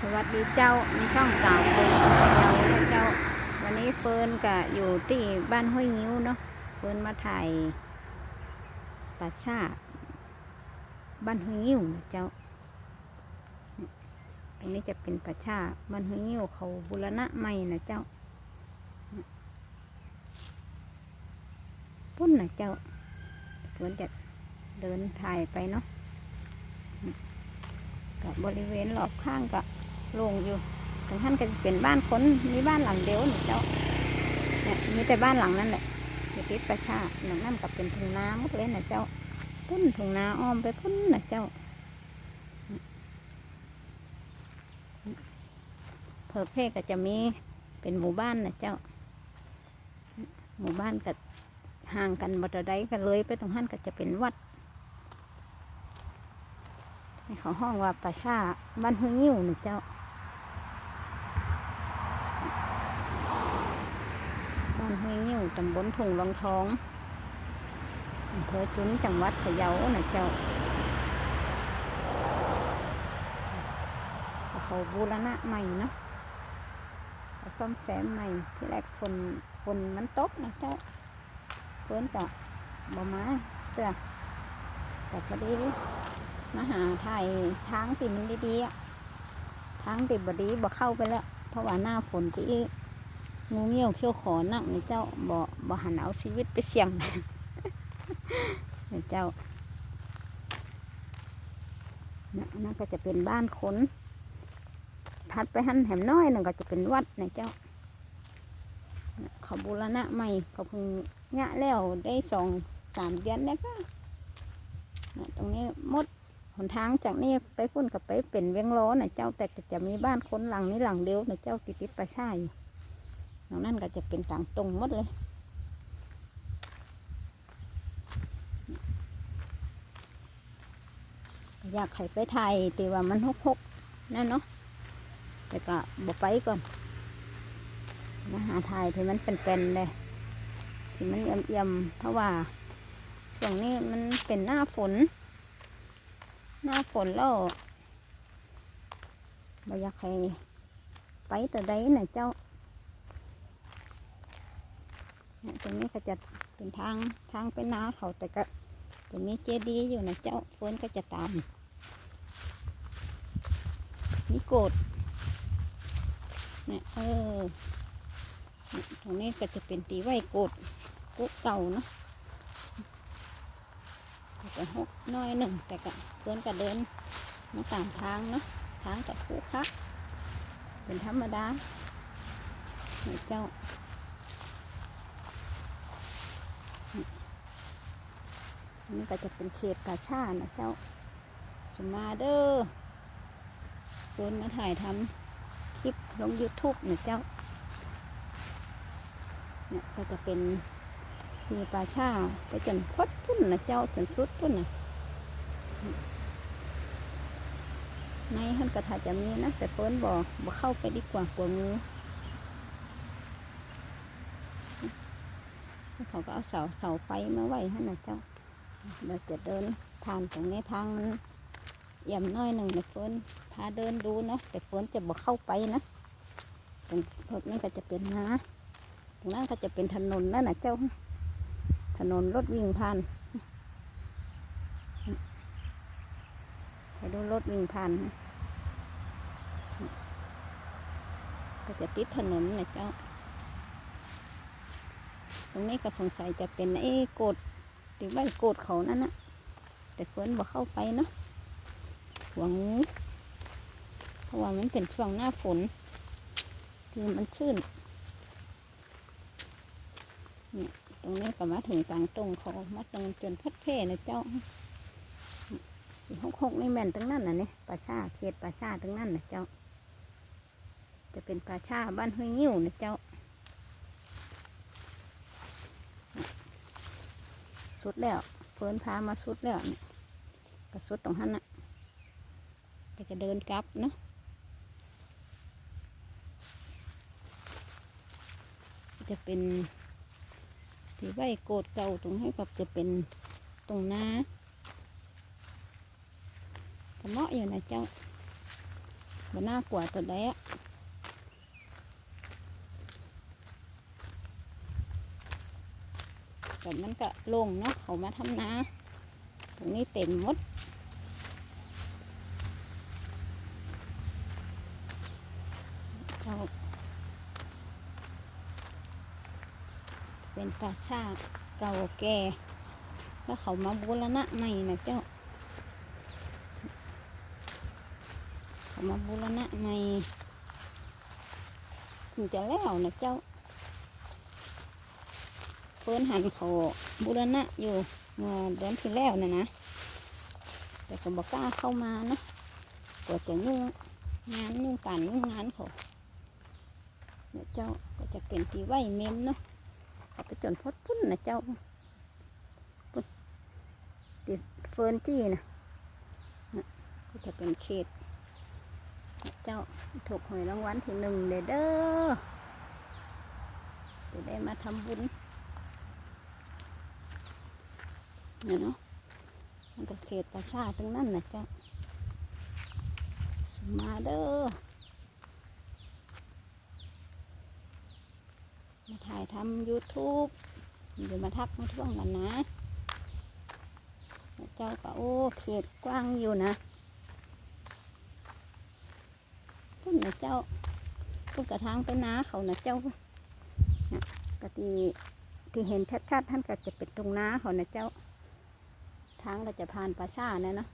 สวัสดีเจ้าในช่องสาวเฟิร์นเดียวนะเจ้า วันนี้เฟิร์นก็อยู่ที่บ้านห้วยงิ้วเนาะเฟิร์นมาถ่ายป่าชาบ้านห้วยงิ้วนะเจ้าตรงนี้จะเป็นป่าชาบ้านห้วยงิ้วเขาบุรณะใหม่นะเจ้าพุ่นนะเจ้าเฟิร์นจะเดินถ่ายไปเนาะกับบริเวณรอบข้างก็ โล่งอยู่ตรงท่านก็จะเป็นบ้านคนมีบ้านหลังเดียวนี่เจ้าเนี่ยมีแต่บ้านหลังนั่นแหละอยู่ติดประชาหลังนั่นก็เป็นทุ่งนาหมดเลยนะเจ้าพุ่นทุ่งน้าอ้อมไปพุ่นนะเจ้าเพอเพก็จะมีเป็นหมู่บ้านนะเจ้า หมู่บ้านก็ห่างกันบัดใดกันเลยไปตรงท่านก็จะเป็นวัดในเขาห้องว่าป่าชาบ้านห้วยงิ้วนี่เจ้า บ้านห้วยงิ้ว ตำบลทุ่งรองทองอำเภอจุนจังหวัดพะเยานะเจ้า เขาบูรณะใหม่เนาะเขาซ่อมแซมใหม่ ที่แรกฝนฝนมันตกนะเจ้าเพิ่นก็บ่มาเตือแต่พอดีมาหาถ่ายทางติมันดีๆทางติบดีบ่เข้าไปแล้ว เพราะว่าหน้าฝนจี งูเงี้ยวเขี้ยวขอนักนี่เจ้าบ่บ่หันเอาชีวิตไปเสี่ยงนี่เจ้านั่นก็จะเป็นบ้านคนถัดไปหันแหมน้อยหนึ่งก็จะเป็นวัดในเจ้าเขาบูรณะใหม่เขาเพิ่งงะแล้วได้สองสามเดือนแล้วก็น่ะตรงนี้มดหนทางจากนี้ไปพุ่นกับไปเป็นเวียงล้อนะเจ้าแต่จะมีบ้านคนหลังนี้หลังเดียวนะเจ้าติดติดประชาอยู่ หลังนั้นก็จะเป็นต่างตรงหมดเลย อยากให้ไปไทยแต่ว่ามันหกหกนั่นเนาะแต่ก็บอกไปก่อนมาหาไทยที่มันเป็นๆเลยที่มันเอี่ยมๆเพราะว่าช่วงนี้มันเป็นหน้าฝน หน้าฝนแล้วบ่อยากให้ไปแต่ใดนะเจ้าเนี่ย ตรงนี้ก็จะเป็นทางทางไปนาเขาแต่ก็จะมีเจดีย์อยู่นะเจ้าฝนก็จะตามนี่โกดเนี่ยเออตรงนี้ก็จะเป็นตีไว้โกดกุ๊กเก่าเนาะจะหกน้อยหนึ่งแต่ก็เพื่อนก็เดินมาตามทางเนาะทางกับคู่คักเป็นธรรมดานี่เจ้า นนี่ก็จะเป็นเขตป่าชานะเจ้าสมาเดอเพื่อนมาถ่ายทำคลิปลง YouTube นะเจ้าเนี่ยก็จะเป็นที่ป่าชาไปจนพดพุ่นนะเจ้าจนสุดพุ่นนะในหันกระถาจะมีนะแต่เพิ่นบอกบอกเข้าไปดีกว่ากลัวงูเขาก็เอาเสาเสาไฟมาไว้ให้นะเจ้า เราจะเดินผ่านตรงนี้ทางมันเอี่ยมน้อยหนึ่งนะเพิ่อนพาเดินดูเนาะแต่เพิ่อนจะบอกเข้าไปนะตรงนี้ก็จะเป็นนาตรงนั้นก็จะเป็นถนนนั่นนะเจ้า ถนนรถวิ่งผ่านไปดูรถวิ่งผ่านก็จะติดถนนนะเจ้า ตรงนี้ก็สงสัยจะเป็นไอ้กด ติไว้โกดเขานั่นนะแต่เฟิร์นบอกเข้าไปเนาะหวังเพราะว่ามันเป็นช่วงหน้าฝน ที่มันชื้นเนี่ยตรงนี้ก็มาถึงกลางตรงเขามาตรงจนพัดเพนะเจ้าหกหกนี่แม่นทั้งนั้นนะเนี่ยป่าชาเขตป่าชาทั้งนั้นนะเจ้า จะเป็นป่าชาบ้านห้วยงิ้วนะเจ้า สุดแล้วเพิ่นพามาสุดแล้วเนี่ยก็สุดตรงนั้นน่ะก็จะเดินกลับเนาะจะเป็นที่ไว้โกดเก่าตรงให้กับจะเป็นตรงหน้าก็เหมาะอยู่นะเจ้าบ่น่ากลัวตัวใดอะ แต่มันก็โล่งเนาะเขามาทำนาตรงนี้เต็มหมดเจ้าเป็นป่าชาเก่าแก่แล้วเขามาบูรณะใหม่นะเจ้า เขามาบูรณะใหม่ถึงจะแล้วนะเจ้า เพิ่นหันเขาบูรณะอยู่เมื่อเดือนที่แล้วนะนะ แต่ก็บอกกล้าเข้ามานะกลัวจะยุ่งงานยุ่งการยุ่งงานเขาเนี่ยเจ้าก็จะเป็นตีไว้เมมเนาะเอาไปจนพดพุ่นนะเจ้าพุ่นติดเฟิร์นจี้นะก็จะเป็นเขต เจ้าถูกหวยรางวัลที่หนึ่งเด้อจะได้มาทำบุญ เนี่ยเนาะมันก็เขตประชาตรงนั้นนะเจ้าสมาเด้อมาถ่ายทำ YouTube เดี๋ยวมาทักมาท่วงกันนะ เจ้าก็โอ้เขตกว้างอยู่นะพุ่นนะเจ้าพุ่นกระทางไปนาเขานะเจ้านะกะทีที่เห็นชัดๆท่านก็จะเป็นตรงนาเขานะเจ้า ทางก็จะผ่านป่าชาเนี่ยเนาะ